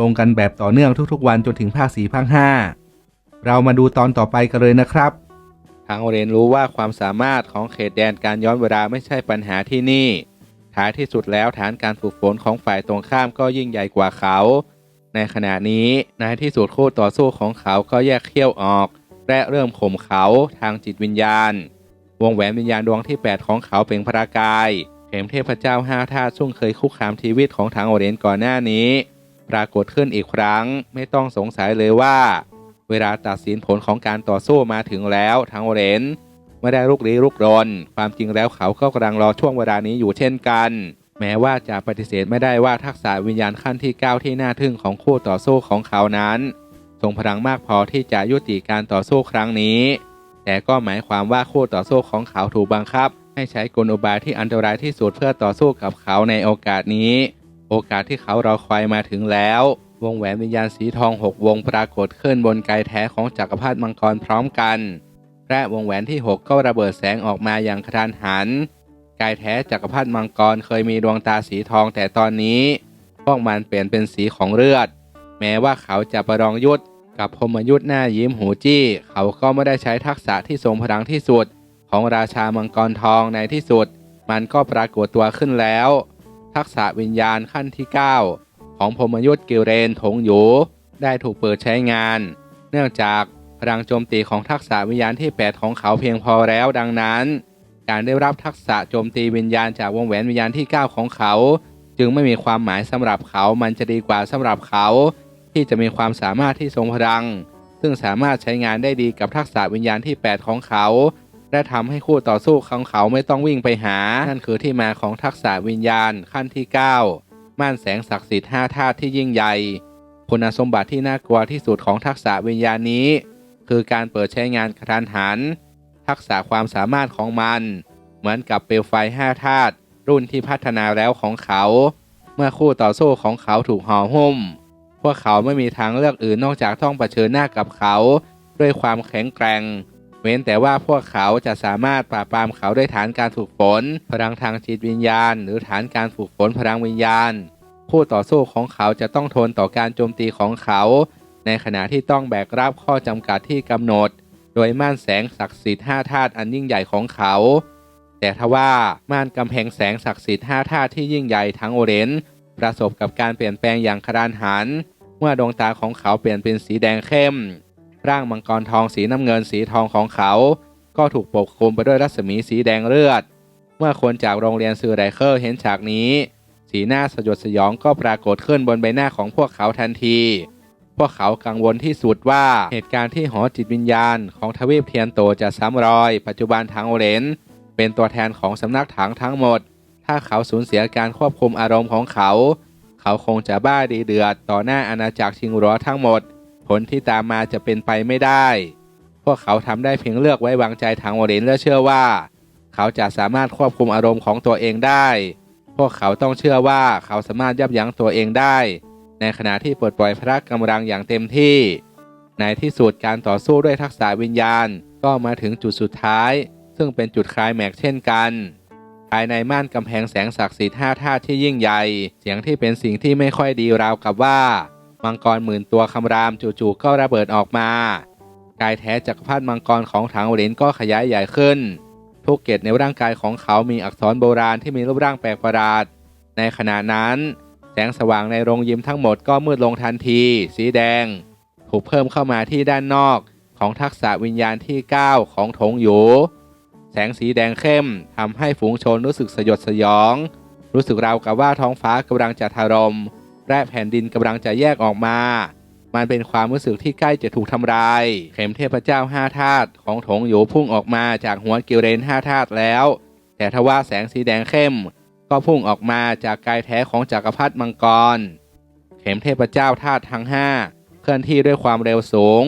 ลงกันแบบต่อเนื่องทุกๆ วันจนถึงภาคสี่ภาคห้าเรามาดูตอนต่อไปกันเลยนะครับ ทางเรนรู้ว่าความสามารถของเขตแดนการย้อนเวลาไม่ใช่ปัญหาที่นี่ ท้ายที่สุดแล้วฐานการฝึกฝนของฝ่ายตรงข้ามก็ยิ่งใหญ่กว่าเขา ในขณะนี้ในที่สุดคู่ต่อสู้ของเขาก็แยกเขี้ยวออก และเริ่มข่มเขาทางจิตวิญญาณ วงแหวนวิญญาณดวงที่ 8 ของเขาเป็นพระกาย เข็มเทพเจ้าห้าธาตุซึ่งเคยคุกคามชีวิตของทางโอเรนก่อนหน้านี้ ปรากฏขึ้นอีกครั้ง ไม่ต้องสงสัยเลยว่า เวลาตัดสินผลของการต่อสู้มาถึงแล้วทางเรนไม่ได้ลุกลี้ลุกรน ความจริงแล้วเขาก็กำลังรอช่วงเวลานี้อยู่เช่นกัน แม้ว่าจะปฏิเสธไม่ได้ว่าทักษะวิญญาณขั้นที่ 9 ที่น่าทึ่งของคู่ต่อสู้ของเขานั้นทรงพลังมากพอที่จะยุติการต่อสู้ครั้งนี้ แต่ก็หมายความว่าคู่ต่อสู้ของเขาถูกบังคับ ให้ใช้กลอุบายที่อันตรายที่สุดเพื่อต่อสู้กับเขาในโอกาสนี้ โอกาสที่เขารอคอยมาถึงแล้ว วงแหวนวิญญาณสีทองหกวงปรากฏขึ้นบนไกแท้ของจักรพรรดิมังกรพร้อมกัน และวงแหวนที่ 6 ก็ระเบิดแสงออกมาอย่างกระทันหัน กายแท้จักรพรรดิมังกรเคยมีดวงตาสีทองแต่ตอนนี้ พวกมันเปลี่ยนเป็นสีของเลือด แม้ว่าเขาจะประลองยุทธกับพมยุทธหน้ายิ้มหูจี้ เขาก็ไม่ได้ใช้ทักษะที่ทรงพลังที่สุด ของราชามังกรทองในที่สุด มันก็ปรากฏตัวขึ้นแล้ว ทักษะวิญญาณขั้นที่ 9 ของพมยุทธกิลเรนถงหยูได้ถูกเปิดใช้งาน เนื่องจากพลังโจมตีของทักษะวิญญาณที่ 8 ของเขาเพียงพอแล้วดังนั้น การได้รับทักษะโจมตีวิญญาณจากวงแหวนวิญญาณที่ 9 ของเขา จึงไม่มีความหมายสำหรับเขา มันจะดีกว่าสำหรับเขา ที่จะมีความสามารถที่ทรงพลัง ซึ่งสามารถใช้งานได้ดีกับทักษะวิญญาณที่ 8 ของเขา และทำให้คู่ต่อสู้ของเขาไม่ต้องวิ่งไปหา นั่นคือที่มาของทักษะวิญญาณขั้นที่ 9 ม่านแสงศักดิ์สิทธิ์5ธาตุที่ยิ่งใหญ่คุณสมบัติที่น่ากลัวที่สุดของทักษะวิญญาณนี้ คือการเปิดใช้งานกระทันหัน ทักษะความสามารถของมัน เหมือนกับเปลวไฟ5ธาตุรุ่นที่พัฒนาแล้วของเขา เมื่อคู่ต่อสู้ของเขาถูกห่อหุ้ม พวกเขาไม่มีทางเลือกอื่นนอกจากต้องเผชิญหน้ากับเขา ด้วยความแข็งแกร่ง เว้นแต่ว่าพวกเขาจะสามารถปราบปรามเขาด้วยฐานการฝึกฝน พลังทางจิตวิญญาณ หรือฐานการฝึกฝนพลังวิญญาณ ผู้ต่อสู้ของเขาจะต้องทนต่อการโจมตีของเขา ในขณะที่ต้องแบกรับข้อจำกัดที่กำหนด โดยม่านแสงศักดิ์สิทธิ์ห้าธาตุอันยิ่งใหญ่ของเขา แต่ทว่าม่านกำแพงแสงศักดิ์สิทธิ์ห้าธาตุที่ยิ่งใหญ่ทั้งโอเรนประสบกับการเปลี่ยนแปลงอย่างกรานหันเมื่อดวงตาของเขาเปลี่ยนเป็นสีแดงเข้ม ร่างมังกรทองสีน้ำเงินสีทองของเขา ก็ถูกปกคลุมไปด้วยรัศมีสีแดงเลือด เมื่อคนจากโรงเรียนซือไรเคอร์เห็นฉากนี้ สีหน้าสยดสยองก็ปรากฏขึ้นบนใบหน้าของพวกเขาทันที พวกเขากังวลที่สุดว่าเหตุการณ์ที่หอจิตวิญญาณของทวีปเทียนโตจะซ้ำรอย ปัจจุบันทางโอเรนเป็นตัวแทนของสำนักถังทั้งหมด ถ้าเขาสูญเสียการควบคุมอารมณ์ของเขา เขาคงจะบ้าดีเดือดต่อหน้าอาณาจักรชิงรัวทั้งหมด ผลที่ตามมาจะเป็นไปไม่ได้ พวกเขาทำได้เพียงเลือกไว้วางใจทางโอเรนและเชื่อว่า เขาจะสามารถควบคุมอารมณ์ของตัวเองได้ พวกเขาต้องเชื่อว่าเขาสามารถยับยั้งตัวเองได้ ในขณะที่ปลดปล่อยพละกำลังอย่างเต็มที่ ในที่สุดการต่อสู้ด้วยทักษะวิญญาณก็มาถึงจุดสุดท้าย ซึ่งเป็นจุดคลายแม็กเช่นกันภายในม่านกำแพงแสงศักดิ์สิทธิ์ห้าธาตุที่ยิ่งใหญ่ เสียงที่เป็นสิ่งที่ไม่ค่อยดีราวกับว่า มังกรหมื่นตัวคำรามจู่ๆก็ระเบิดออกมา กายแท้จักรพรรดิมังกรของถังเหรียญก็ขยายใหญ่ขึ้น ทุกเกตในร่างกายของเขามีอักษรโบราณที่มีรูปร่างแปลกประหลาด ในขณะนั้น แสงสว่างในโรงยิมทั้งหมดก็มืดลงทันที สีแดง ถูกเพิ่มเข้ามาที่ด้านนอกของทักษะวิญญาณที่ 9 ของถงหยูแสงสีแดงเข้มทำให้ฝูงชนรู้สึกสยดสยอง รู้สึกราวกับว่าท้องฟ้ากำลังจะถล่ม และแผ่นดินกำลังจะแยกออกมา มันเป็นความรู้สึกที่ใกล้จะถูกทำลาย เข็มเทพเจ้าห้าธาตุของถงหยูพุ่งออกมาจากหัวกิเรนห้าธาตุแล้ว แต่ทว่าแสงสีแดงเข้ม ก็พุ่งออกมาจากกายแท้ของจักรพรรดิมังกร เข็มเทพเจ้าธาตุทั้งห้าเคลื่อนที่ด้วยความเร็วสูง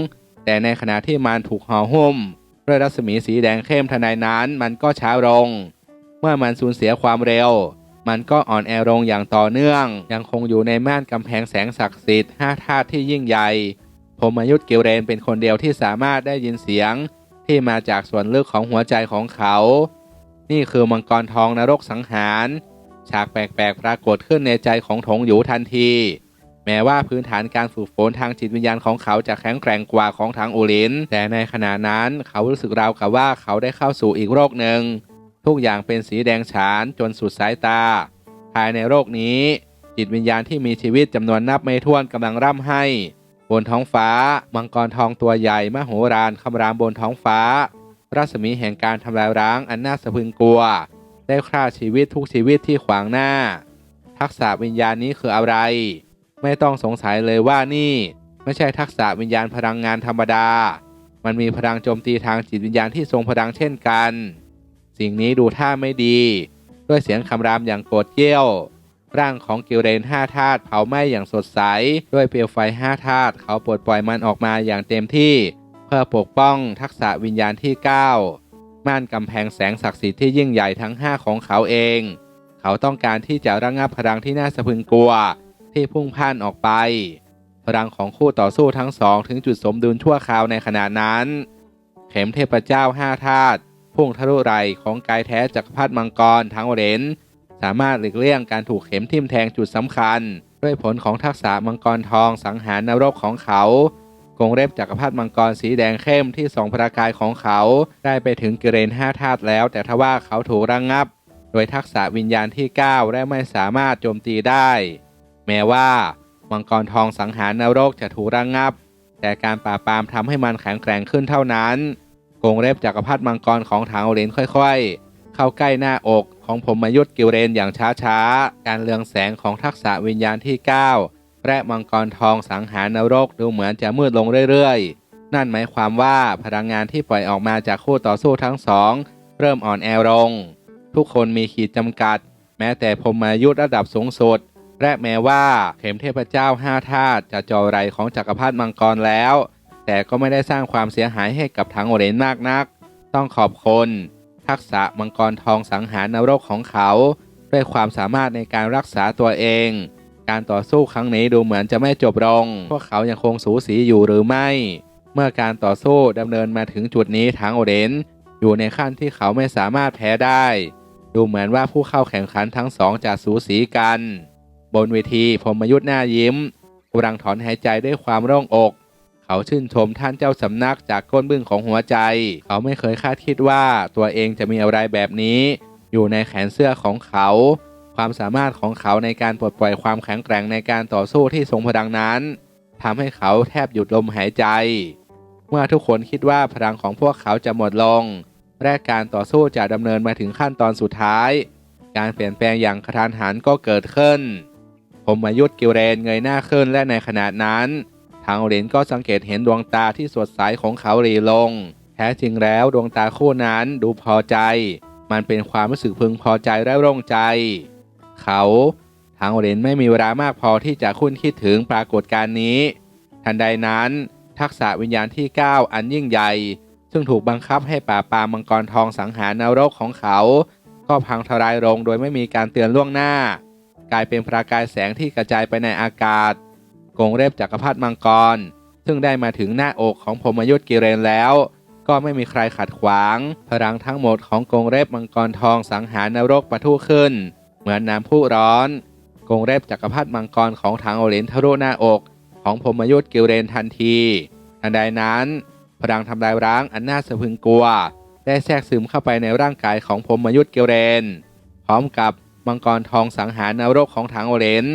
แต่ในขณะที่มันถูกห่อหุ้มด้วยรัศมีสีแดงเข้มทนใดนั้นมันก็ช้าลง เมื่อมันสูญเสียความเร็ว มันก็อ่อนแอลงอย่างต่อเนื่อง ยังคงอยู่ในม่านกำแพงแสงศักดิ์สิทธิ์ห้าธาตุที่ยิ่งใหญ่พรหมยุทธกิเรนเป็นคนเดียวที่สามารถได้ยินเสียง ที่มาจากส่วนลึกของหัวใจของเขา นี่คือมังกรทองนรกสังหารฉากแปลกๆปรากฏขึ้นในใจของถงหยูทันที แม้ว่าพื้นฐานการฝึกฝนทางจิตวิญญาณของเขาจะแข็งแกร่งกว่าของทางอูลิน แต่ในขณะนั้นเขารู้สึกราวกับว่าเขาได้เข้าสู่อีกโลกหนึ่ง ทุกอย่างเป็นสีแดงฉานจนสุดสายตา ภายในโลกนี้ จิตวิญญาณที่มีชีวิตจำนวนนับไม่ถ้วนกำลังร่ำให้ บนท้องฟ้า มังกรทองตัวใหญ่มโหฬารคำรามบนท้องฟ้า รัศมีแห่งการทำลายร้างอันน่าสะพึงกลัว ได้ฆ่าชีวิตทุกชีวิตที่ขวางหน้า ทักษะวิญญาณนี้คืออะไร ไม่ต้องสงสัยเลยว่านี่ ไม่ใช่ทักษะวิญญาณพลังงานธรรมดา มันมีพลังโจมตีทางจิตวิญญาณที่ทรงพลังเช่นกัน สิ่งนี้ดูท่าไม่ดี ด้วยเสียงคำรามอย่างโกรธเกี้ยว ร่างของกิลเรนห้าธาตุเผาไหม้อย่างสดใส ด้วยเปลวไฟห้าธาตุเขาปลดปล่อยมันออกมาอย่างเต็มที่ เพื่อปกป้องทักษะวิญญาณที่ 9 ม่านกำแพงแสงศักดิ์สิทธิ์ที่ยิ่งใหญ่ทั้ง 5 ของเขาเอง เขาต้องการที่จะระงับพลังที่น่าสะพรึงกลัว ที่พุ่งพ่านออกไป พลังของคู่ต่อสู้ทั้งสองถึงจุดสมดุลชั่วคราวในขณะนั้น เข็มเทพเจ้าห้าธาตุ พุ่งทะลุไหล่ของกายแท้จักรพรรดิมังกรทั้งเหรนสามารถหลีกเลี่ยงการถูกเข็มทิ่มแทงจุดสำคัญ ด้วยผลของทักษะมังกรทองสังหารนรกของเขากรงเล็บจักรพรรดิมังกรสีแดงเข้มที่ส่องประกายของเขา ได้ไปถึงกิเรนห้าธาตุแล้ว แต่ทว่าเขาถูกระงงับ โดยทักษะวิญญาณที่ 9 และไม่สามารถโจมตีได้ แม้ว่า มังกรทองสังหารนรกจะถูกระงงับ แต่การปราบปรามทำให้มันแข็งแกร่งขึ้นเท่านั้น กรงเล็บจักรพรรดิมังกรของทางโอเรนค่อยๆ เข้าใกล้หน้าอกของผมมายุทธกิเรนอย่างช้าๆ การเลืองแสงของทักษะวิญญาณที่ 9 และมังกรทองสังหารนรกดูเหมือนจะมืดลงเรื่อยๆ นั่นหมายความว่าพลังงานที่ปล่อยออกมาจากคู่ต่อสู้ทั้งสอง เริ่มอ่อนแอลง ทุกคนมีขีดจำกัด แม้แต่พรหมายุทธระดับสูงสุดและแม้ว่าเข็มเทพเจ้าห้าธาตุจะจ่อไหลของจักรพรรดิมังกรแล้ว แต่ก็ไม่ได้สร้างความเสียหายให้กับทางโอเรนมากนัก ต้องขอบคุณทักษะมังกรทองสังหารนรกของเขา ด้วยความสามารถในการรักษาตัวเอง การต่อสู้ครั้งนี้ดูเหมือนจะไม่จบลง พวกเขายังคงสูสีอยู่หรือไม่ เมื่อการต่อสู้ดำเนินมาถึงจุดนี้ทางโอเรนอยู่ในขั้นที่เขาไม่สามารถแพ้ได้ ดูเหมือนว่าผู้เข้าแข่งขันทั้งสองจะสูสีกัน บนเวทีพมยุทธ์หน้ายิ้มกำลังถอนหายใจด้วยความโล่งอก เขาชื่นชมท่านเจ้าสำนักจากก้นบึ้งของหัวใจ เขาไม่เคยคาดคิดว่าตัวเองจะมีอะไรแบบนี้ อยู่ในแขนเสื้อของเขา ความสามารถของเขาในการปลดปล่อยความแข็งแกร่งในการต่อสู้ที่ทรงพลังนั้นทำให้เขาแทบหยุดลมหายใจ เมื่อทุกคนคิดว่าพลังของพวกเขาจะหมดลง และการต่อสู้จะดำเนินมาถึงขั้นตอนสุดท้าย การเปลี่ยนแปลงอย่างกระทันหันก็เกิดขึ้นผมมายุทธกิเรนเงยหน้าขึ้นและในขณะนั้น ทางเหรนก็สังเกตเห็นดวงตาที่สดใสของเขาหลีลง แท้จริงแล้วดวงตาคู่นั้นดูพอใจ มันเป็นความรู้สึกพึงพอใจและโล่งใจ เขาทางเหรนไม่มีเวลามากพอที่จะคุ้นคิดถึงปรากฏการณ์นี้ ทันใดนั้น ทักษะวิญญาณที่ 9 อันยิ่งใหญ่ ซึ่งถูกบังคับให้ป่าบปรามมังกรทองสังหารนรกของเขา ก็พังทลายลงโดยไม่มีการเตือนล่วงหน้า กลายเป็นประกายแสงที่กระจายไปในอากาศ กงเล็บจักรพรรดิมังกร ซึ่งได้มาถึงหน้าอกของพมยุทธกิเรนแล้ว ก็ไม่มีใครขัดขวาง พลังทั้งหมดของกงเล็บมังกรทองสังหารนรกปะทุขึ้น เหมือนน้ำพุร้อน กงเล็บจักรพรรดิมังกรของทางโอเลนทะลุหน้าอก ของพมยุทธกิเรนทันทีทันใดนั้นพลังทำลายร้างอันน่าสะพรึงกลัว ได้แทรกซึมเข้าไปในร่างกายของพมยุทธกิเรน พร้อมกับมังกรทองสังหารนรกของทางโอเลน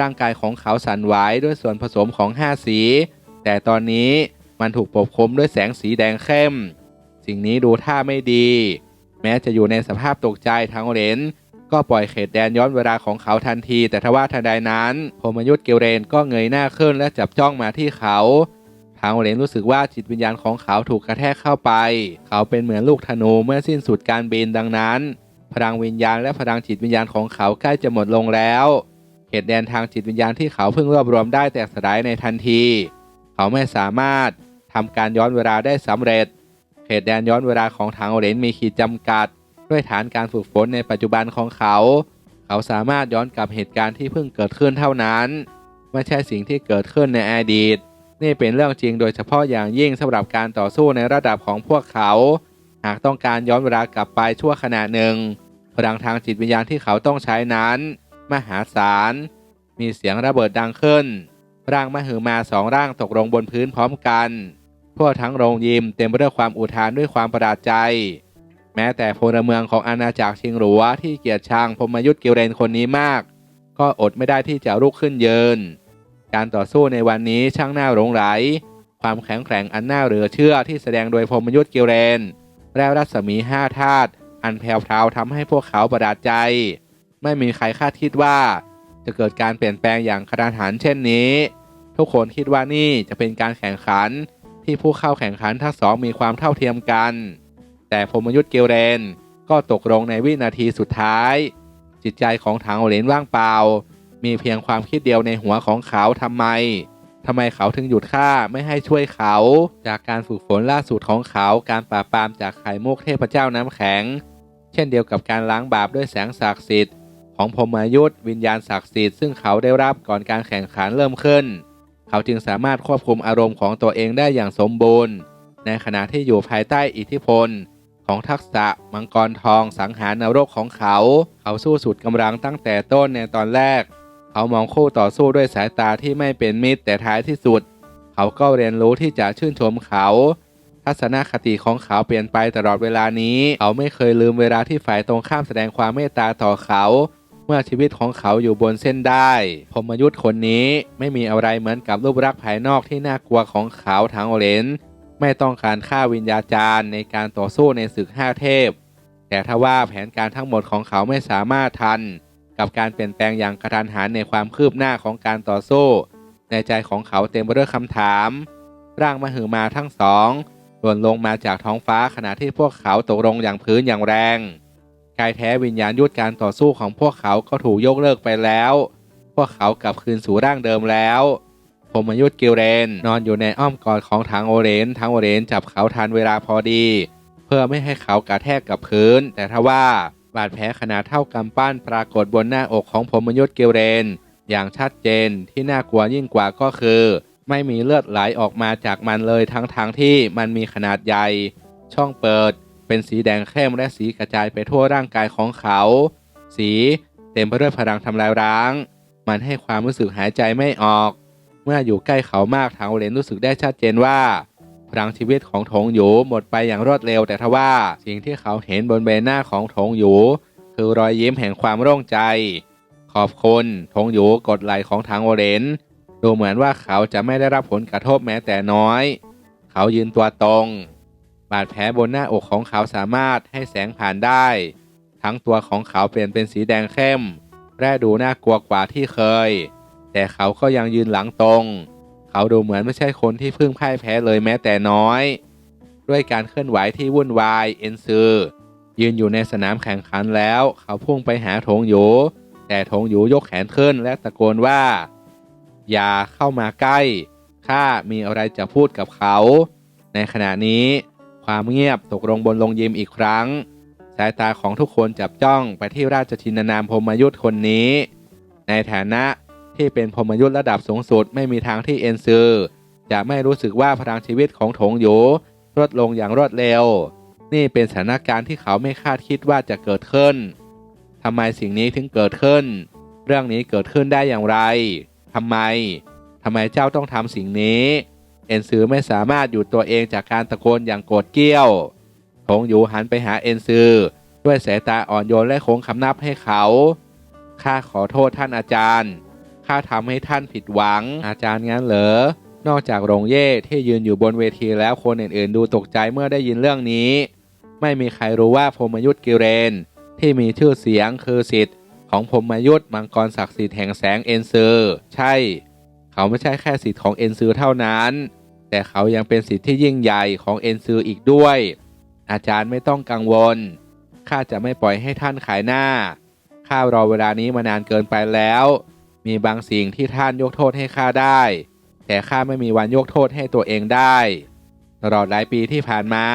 ร่างกายของเขาสั่นไหวด้วยส่วนผสมของห้าสี แต่ตอนนี้มันถูกปกคลุมด้วยแสงสีแดงเข้ม สิ่งนี้ดูท่าไม่ดี แม้จะอยู่ในสภาพตกใจทางเลนก็ปล่อยเขตแดนย้อนเวลาของเขาทันที แต่ทว่าทันใดนั้นพมยุทธเกลเรนก็เงยหน้าขึ้นและจับจ้องมาที่เขาทางเลนรู้สึกว่าจิตวิญญาณของเขาถูกกระแทกเข้าไป เขาเป็นเหมือนลูกธนูเมื่อสิ้นสุดการบินดังนั้น พลังวิญญาณและพลังจิตวิญญาณของเขาใกล้จะหมดลงแล้ว เขตแดนทางจิตวิญญาณที่เขาเพิ่งรวบรวมได้แตกสลายในทันที เขาไม่สามารถทำการย้อนเวลาได้สำเร็จ เขตแดนย้อนเวลาของทางโอเรนมีขีดจำกัด ด้วยฐานการฝึกฝนในปัจจุบันของเขา เขาสามารถย้อนกลับเหตุการณ์ที่เพิ่งเกิดขึ้นเท่านั้น ไม่ใช่สิ่งที่เกิดขึ้นในอดีต นี่เป็นเรื่องจริงโดยเฉพาะอย่างยิ่งสำหรับการต่อสู้ในระดับของพวกเขา หากต้องการย้อนเวลากลับไปชั่วขณะหนึ่งพลังทางจิตวิญญาณที่เขาต้องใช้นั้น มหาศาล มีเสียงระเบิดดังขึ้น ร่างมหึมาสองร่างตกลงบนพื้นพร้อมกันทั่วทั้งโรงยิมเต็มไปด้วยความอุทานด้วยความประหลาดใจ แม้แต่พลเมืองของอาณาจักรชิงหลัวที่เกียรติชังพมยุทธ์กิวเรนคนนี้มาก ก็อดไม่ได้ที่จะลุกขึ้นยืน การต่อสู้ในวันนี้ช่างน่าหลงไหล ความแข็งแกร่งอันน่าเหลือเชื่อที่แสดงโดยพมยุทธ์กิวเรน และรัศมีห้าธาตุอันแผ่วๆทำให้พวกเขาประหลาดใจ ไม่มีใครคาดคิดว่า จะเกิดการเปลี่ยนแปลงอย่างกระทันหันเช่นนี้ ทุกคนคิดว่านี่จะเป็นการแข่งขันที่ผู้เข้าแข่งขันทั้งสองมีความเท่าเทียมกัน แต่พมยุทธเกลเรนก็ตกลงในวินาทีสุดท้าย จิตใจของถังโอเลนว่างเปล่า มีเพียงความคิดเดียวในหัวของเขาทำไมทำไมเขาถึงหยุดฆ่าไม่ให้ช่วยเขา จากการฝึกฝนล่าสุดของเขาการปราบปรามจากไข่มุกเทพเจ้าน้ำแข็ง เช่นเดียวกับการล้างบาปด้วยแสงศักดิ์สิทธิ์ ของพรหมยุทธวิญญาณศักดิ์สิทธิ์ซึ่งเขาได้รับก่อนการแข่งขันเริ่มขึ้น เขาจึงสามารถควบคุมอารมณ์ของตัวเองได้อย่างสมบูรณ์ ในขณะที่อยู่ภายใต้อิทธิพล ของทักษะมังกรทองสังหารนรกของเขา เขาสู้สุดกำลังตั้งแต่ต้นในตอนแรก เขามองคู่ต่อสู้ด้วยสายตาที่ไม่เป็นมิตรแต่ท้ายที่สุด เขาก็เรียนรู้ที่จะชื่นชมเขาทัศนคติของเขาเปลี่ยนไปตลอดเวลานี้ เขาไม่เคยลืมเวลาที่ฝ่ายตรงข้ามแสดงความเมตตาต่อเขา เมื่อชีวิตของเขาอยู่บนเส้นได้พมยุทธ์คนนี้ไม่มีอะไรเหมือนกับรูปลักษณ์ภายนอกที่น่ากลัวของเขาทางโอเลนไม่ต้องการฆ่าวิญญาจารย์ในการต่อสู้ในศึกห้าเทพ แต่ถ้าว่าแผนการทั้งหมดของเขาไม่สามารถทัน กับการเปลี่ยนแปลงอย่างกระทันหันในความคืบหน้าของการต่อสู้ ในใจของเขาเต็มไปด้วยคำถาม ร่างมหึมาทั้งสองหล่นลงมาจากท้องฟ้าขณะที่พวกเขาตกลงอย่างพื้นอย่างแรง กายแท้วิญญาณยุทธการต่อสู้ของพวกเขาก็ถูกยกเลิกไปแล้ว พวกเขากลับคืนสู่ร่างเดิมแล้วพรหมยุทธกิลเรน นอนอยู่ในอ้อมกอดของทางโอเรนทางโอเรนจับเขาทันเวลาพอดี เพื่อไม่ให้เขากระแทกกับพื้น แต่ทว่าบาดแผลขนาดเท่ากำปั้นปรากฏบนหน้าอกของพรหมยุทธกิลเรน อย่างชัดเจนที่น่ากลัวยิ่งกว่าก็คือ ไม่มีเลือดไหลออกมาจากมันเลยทั้งทางที่มันมีขนาดใหญ่ ช่องเปิด เป็นสีแดงเข้มและสีกระจายไปทั่วร่างกายของเขา สีเต็มไปด้วยพลังทำลายร้าง มันให้ความรู้สึกหายใจไม่ออก เมื่ออยู่ใกล้เขามากทางเลนรู้สึกได้ชัดเจนว่าพลังชีวิตของถงหยูหมดไปอย่างรวดเร็วแต่ทว่าสิ่งที่เขาเห็นบนใบหน้าของถงหยู คือรอยยิ้มแห่งความโล่งใจ ขอบคุณถงหยูกดไหลของทางโอเรนดูเหมือนว่าเขาจะไม่ได้รับผลกระทบแม้แต่น้อย เขายืนตัวตรง บาดแผลบนหน้าอกของเขาสามารถให้แสงผ่านได้ ทั้งตัวของเขาเปลี่ยนเป็นสีแดงเข้ม และดูน่ากลัวกว่าที่เคย แต่เขาก็ยังยืนหลังตรง เขาดูเหมือนไม่ใช่คนที่เพิ่งพ่ายแพ้เลยแม้แต่น้อย ด้วยการเคลื่อนไหวที่วุ่นวายเอ็นซือยืนอยู่ในสนามแข่งขันแล้ว เขาพุ่งไปหาถงหยูแต่ถงหยูยกแขนขึ้นและตะโกนว่า อย่าเข้ามาใกล้ข้ามีอะไรจะพูดกับเขา ในขณะนี้ ความเงียบตกลงบนลงยิมอีกครั้ง สายตาของทุกคนจับจ้องไปที่ราชชินนามพมยุทธ์คนนี้ ในฐานะที่เป็นพมยุทธ์ระดับสูงสุดไม่มีทางที่เอ็นซือจะไม่รู้สึกว่าพลังชีวิตของถงหยูลดลงอย่างรวดเร็ว นี่เป็นสถานการณ์ที่เขาไม่คาดคิดว่าจะเกิดขึ้นทำไมสิ่งนี้ถึงเกิดขึ้น เรื่องนี้เกิดขึ้นได้อย่างไรทำไมทำไมเจ้าต้องทำสิ่งนี้ เอ็นซือไม่สามารถอยู่ตัวเองจากการตะโกนอย่างโกรธเกี้ยวถงหยูหันไปหาเอ็นซือด้วยสายตาอ่อนโยนและโค้งคำนับให้เขา ข้าขอโทษท่านอาจารย์ ข้าทำให้ท่านผิดหวัง อาจารย์งั้นเหรอ นอกจากโรงเย่ที่ยืนอยู่บนเวทีแล้วคนอื่นๆ ดูตกใจเมื่อได้ยินเรื่องนี้ ไม่มีใครรู้ว่าพรมยุทธ์กิเรน ที่มีชื่อเสียงคือสิทธิ์ของพรมยุทธ์มังกรศักดิ์สิทธิ์แห่งแสงเอ็นซือใช่ เขาไม่ใช่แค่สิทธิ์ของเอ็นซือเท่านั้น แต่เขายังเป็นสิทธิ์ที่ยิ่งใหญ่ของเอ็นซืออีกด้วย อาจารย์ไม่ต้องกังวล ข้าจะไม่ปล่อยให้ท่านขายหน้า ข้ารอเวลานี้มานานเกินไปแล้ว มีบางสิ่งที่ท่านยกโทษให้ข้าได้ แต่ข้าไม่มีวันยกโทษให้ตัวเองได้ ตลอดหลายปีที่ผ่านมา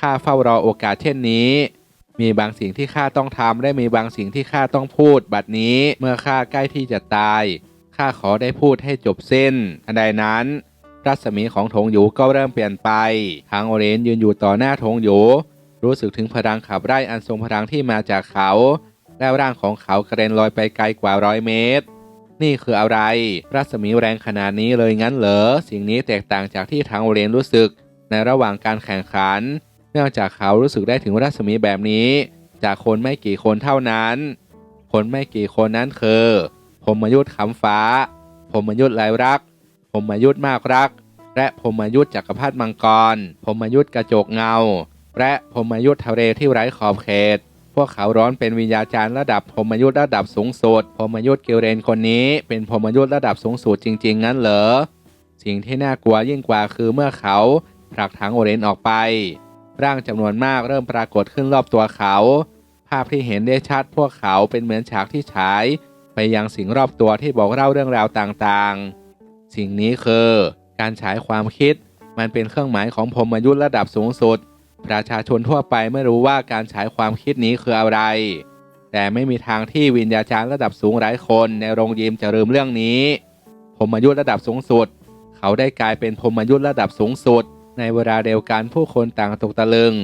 ข้าเฝ้ารอโอกาสเช่นนี้ มีบางสิ่งที่ข้าต้องทำและมีบางสิ่งที่ข้าต้องพูด บัดนี้เมื่อข้าใกล้ที่จะตาย ข้าขอได้พูดให้จบเส้นทันใดนั้น รัศมีของถงหยูก็เริ่มเปลี่ยนไป ทางโอเรนยืนอยู่ต่อหน้าถงหยูรู้สึกถึงพลังขับไล่อันทรงพลังที่มาจากเขา แล้วร่างของเขากระเด็นลอยไปไกลกว่าร้อยเมตร นี่คืออะไร รัศมีแรงขนาดนี้เลยงั้นเหรอ สิ่งนี้แตกต่างจากที่ทางโอเรนรู้สึก ในระหว่างการแข่งขัน เนื่องจากเขารู้สึกได้ถึงรัศมีแบบนี้ จากคนไม่กี่คนเท่านั้น คนไม่กี่คนนั้นคือพรหมยุทธ์คำฟ้าพรหมยุทธ์ลายรัก รหมยุทธ์มากรัก และพรหมยุทธ์จักรพรรดิมังกรพรหมยุทธ์กระจกเงา และพรหมยุทธ์ทะเลที่ไร้ขอบเขต พวกเขาร้อนเป็นวิญญาจารย์ระดับพรหมยุทธ์ระดับสูงสุดพรหมยุทธ์กิลเรนคนนี้เป็นพรหมยุทธ์ระดับสูงสุดจริง ๆ งั้นเหรอสิ่งที่น่ากลัวยิ่งกว่าคือเมื่อเขาผลักถังโอเรนออกไป ร่างจำนวนมากเริ่มปรากฏขึ้นรอบตัวเขา ภาพที่เห็นได้ชัดพวกเขาเป็นเหมือนฉากที่ฉาย ไปยังสิ่งรอบตัวที่บอกเล่าเรื่องราวต่างๆ สิ่งนี้คือการฉายความคิด มันเป็นเครื่องหมายของพรมยุทธระดับสูงสุด ประชาชนทั่วไปไม่รู้ว่าการฉายความคิดนี้คืออะไร แต่ไม่มีทางที่วิญญาจารย์ระดับสูงหลายคนในโรงยิมจะลืมเรื่องนี้พรมยุทธระดับสูงสุด เขาได้กลายเป็นพรมยุทธระดับสูงสุด ในเวลาเดียวกันผู้คนต่างตกตะลึง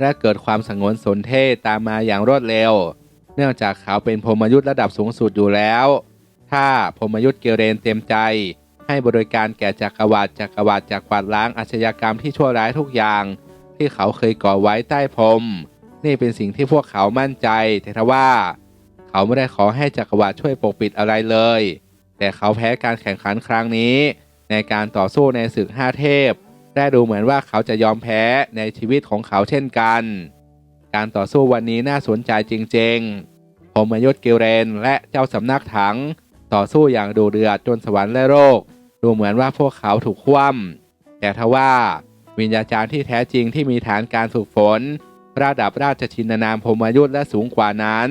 และเกิดความสงวนสนเทตามมาอย่างรวดเร็ว เนื่องจากเขาเป็นพรมยุทธระดับสูงสุดอยู่แล้ว ถ้าพรมยุทธเกเรนเต็มใจ ให้บริการแก่จักรวรรดิจักรวรรดิจากกวาดล้างอาชญากรรมที่ชั่วร้ายทุกอย่าง ที่เขาเคยก่อไว้ใต้พรม นี่เป็นสิ่งที่พวกเขามั่นใจ แต่ทว่า เขาไม่ได้ขอให้จักรวรรดิช่วยปกปิดอะไรเลย แต่เขาแพ้การแข่งขันครั้งนี้ ในการต่อสู้ในศึกห้าเทพได้ดูเหมือนว่าเขาจะยอมแพ้ในชีวิตของเขาเช่นกัน การต่อสู้วันนี้น่าสนใจจริงๆผมมยุทธกิลเรนและเจ้าสำนักถัง ต่อสู้อย่างดูเดือดจนสวรรค์และโลกดูเหมือนว่าพวกเขาถูกคว่ำแต่ทว่าวิญญาจารย์ที่แท้จริงที่มีฐานการฝึกฝน ระดับราชชินนามพรมยุทธ์และสูงกว่านั้น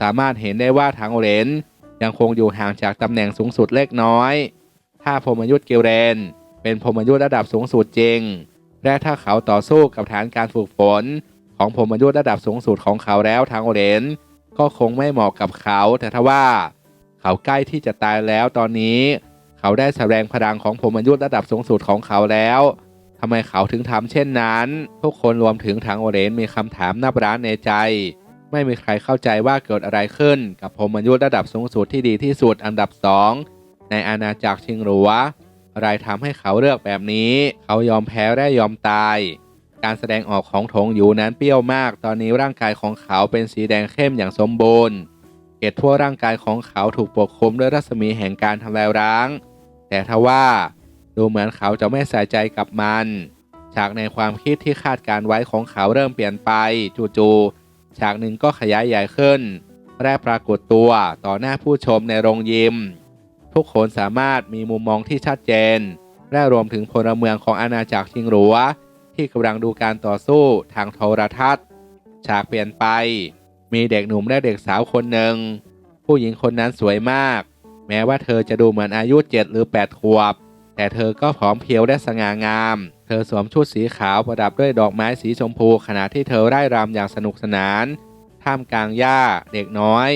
สามารถเห็นได้ว่าทางเรนยังคงอยู่ห่างจากตำแหน่งสูงสุดเล็กน้อย ถ้าพรมยุทธ์กิลเรน เป็นพรมยุทธ์ระดับสูงสุดจริง และถ้าเขาต่อสู้กับฐานการฝึกฝน ของพรมยุทธ์ระดับสูงสุดของเขาแล้วทางเรนก็คงไม่เหมาะกับเขาแต่ทว่า เขาใกล้ที่จะตายแล้วตอนนี้ เขาได้แสดงพลังของพรหมยุระดับสูงสุดของเขาแล้วทำไมเขาถึงทำเช่นนั้น ทุกคนรวมถึงทางโอเรนมีคำถามนับร้านในใจ ไม่มีใครเข้าใจว่าเกิดอะไรขึ้น กับพรหมยุระดับสูงสุดที่ดีที่สุดอันดับสองในอาณาจักรชิงหลัวอะไรทำให้เขาเลือกแบบนี้ เขายอมแพ้และยอมตาย การแสดงออกของถงอยู่นั้นเปรี้ยวมาก ตอนนี้ร่างกายของเขาเป็นสีแดงเข้มอย่างสมบูรณ์ เกศทั่วร่างกายของเขาถูกปกคลุมด้วยรัศมีแห่งการทำลายร้าง แต่ทว่าดูเหมือนเขาจะไม่ใส่ใจกับมัน ฉากในความคิดที่คาดการไว้ของเขาเริ่มเปลี่ยนไปจู่ๆฉากหนึ่งก็ขยายใหญ่ขึ้นและปรากฏตัวต่อหน้าผู้ชมในโรงยิม ทุกคนสามารถมีมุมมองที่ชัดเจน และรวมถึงพลเมืองของอาณาจักรชิงหลัว ที่กำลังดูการต่อสู้ทางโทรทัศน์ ฉากเปลี่ยนไป มีเด็กหนุ่มและเด็กสาวคนหนึ่ง ผู้หญิงคนนั้นสวยมาก แม้ว่าเธอจะดูเหมือนอายุเจ็ดหรือแปดขวบ แต่เธอก็ผอมเพรียวและสง่างาม เธอสวมชุดสีขาวประดับด้วยดอกไม้สีชมพูขณะที่เธอไร่รำอย่างสนุกสนาน ท่ามกลางหญ้าเด็กน้อย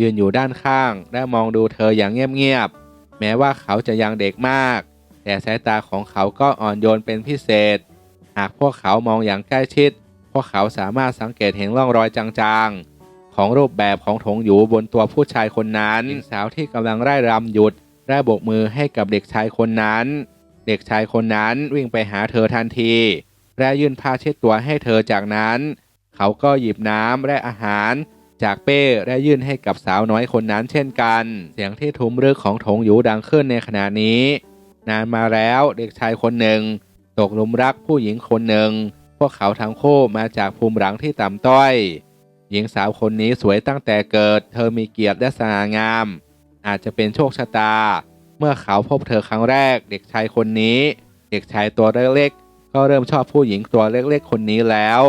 ยืนอยู่ด้านข้าง และมองดูเธออย่างเงียบๆแม้ว่าเขาจะยังเด็กมาก แต่สายตาของเขาก็อ่อนโยนเป็นพิเศษ หากพวกเขามองอย่างใกล้ชิด พวกเขาสามารถสังเกตเห็นร่องรอยจางๆ ของรูปแบบของถงอยู่บนตัวผู้ชายคนนั้นหญิงสาวที่กำลังไร่รำหยุดและโบกมือให้กับเด็กชายคนนั้น เด็กชายคนนั้นวิ่งไปหาเธอทันทีและยื่นผ้าเช็ดตัวให้เธอจากนั้น เขาก็หยิบน้ำและอาหาร จากเป้และยื่นให้กับสาวน้อยคนนั้นเช่นกัน เสียงที่ทุ้มรึกของถงหยูดังขึ้นในขณะนี้ นานมาแล้วเด็กชายคนหนึ่ง ตกหลุมรักผู้หญิงคนหนึ่ง พวกเขาทั้งคู่มาจากภูมิหลังที่ต่ำต้อย หญิงสาวคนนี้สวยตั้งแต่เกิด เธอมีเกียรติและสง่างาม อาจจะเป็นโชคชะตา เมื่อเขาพบเธอครั้งแรก เด็กชายคนนี้ เด็กชายตัวเล็กๆก็เริ่มชอบผู้หญิงตัวเล็กๆคนนี้แล้ว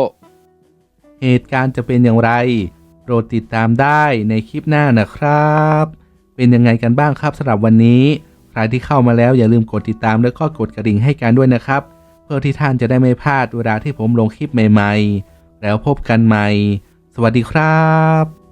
เหตุการณ์จะเป็นอย่างไรโปรดติดตามได้ในคลิปหน้านะครับ เป็นยังไงกันบ้างครับสำหรับวันนี้ ใครที่เข้ามาแล้วอย่าลืมกดติดตามแล้วก็กดกระดิ่งให้กันด้วยนะครับ เพื่อที่ท่านจะได้ไม่พลาดเวลาที่ผมลงคลิปใหม่ ๆ แล้วพบกันใหม่ สวัสดีครับ